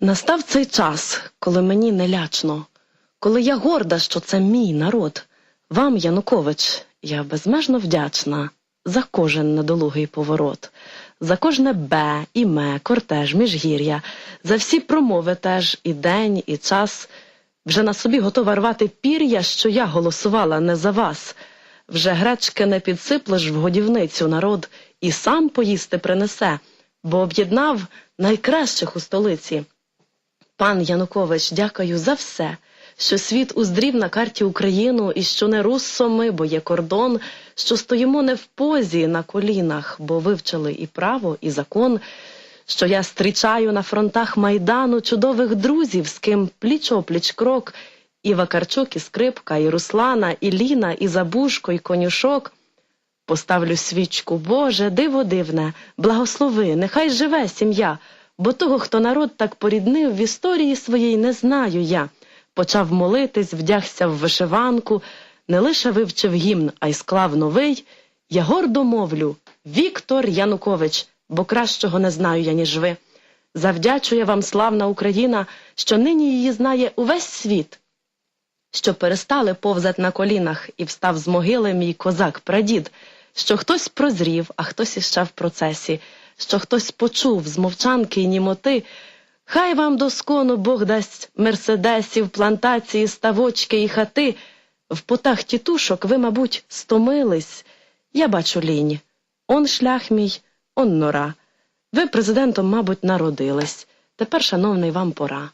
Настав цей час, коли мені не лячно, коли я горда, що це мій народ. Вам, Янукович, я безмежно вдячна за кожен недолугий поворот, за кожне бе, іме, кортеж, міжгір'я, за всі промови теж і день, і час. Вже на собі готова рвати пір'я, що я голосувала не за вас. Вже гречки не підсиплеш в годівницю народ і сам поїсти принесе, бо об'єднав найкращих у столиці. Пан Янукович, дякую за все, що світ уздрів на карті Україну і що не руссо ми, бо є кордон, що стоїмо не в позі на колінах, бо вивчили і право, і закон, що я зустрічаю на фронтах майдану чудових друзів, з ким пліч-опліч крок, і Вакарчук, і Скрипка, і Руслана, і Ліна, і Забушко, і Конюшок. Поставлю свічку, Боже, диво дивне, благослови, нехай живе сім'я, бо того, хто народ так поріднив, в історії своїй не знаю я. Почав молитись, вдягся в вишиванку, не лише вивчив гімн, а й склав новий. Я гордо мовлю Віктор Янукович, бо кращого не знаю я, ніж ви. Завдячує вам славна Україна, що нині її знає увесь світ що перестали повзати на колінах і встав з могили мій козак прадід, що хтось прозрів, а хтось іще в процесі, що хтось почув з мовчанки й німоти. Хай вам доскону Бог дасть мерседесів, плантації, ставочки і хати. В потах тітушок ви, мабуть, стомились. Я бачу лінь. Он шлях мій, он нора. Ви президентом, мабуть, народились. Тепер, шановний, вам пора.